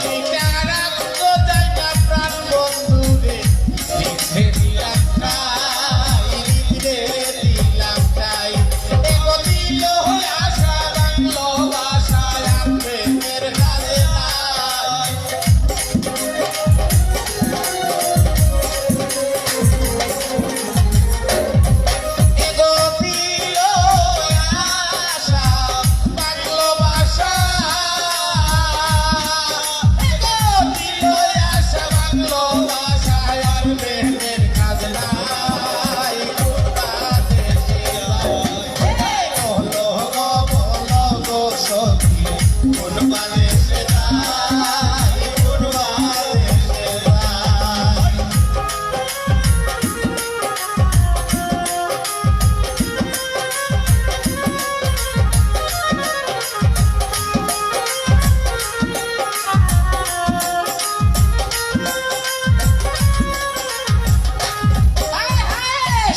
bonita.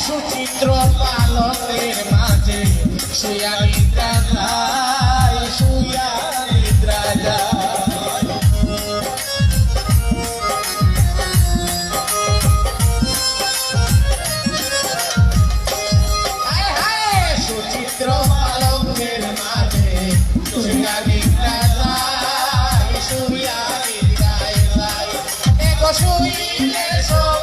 Suchitra পালনের মাঝে শুয়া নিদ্রা যায় শুয়া নিদ্রা যায়। সুচিত্র পালনের মাঝে সব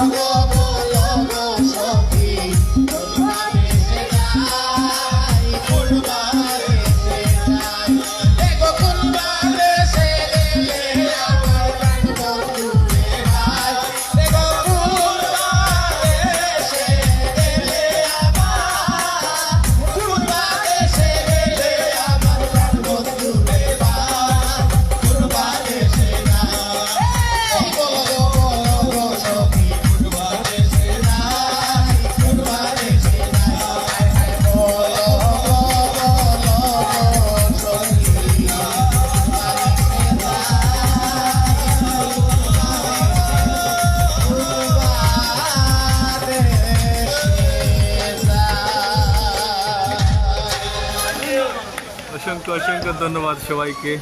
아. অসংখ্য অসংখ্য ধন্যবাদ সবাইকে।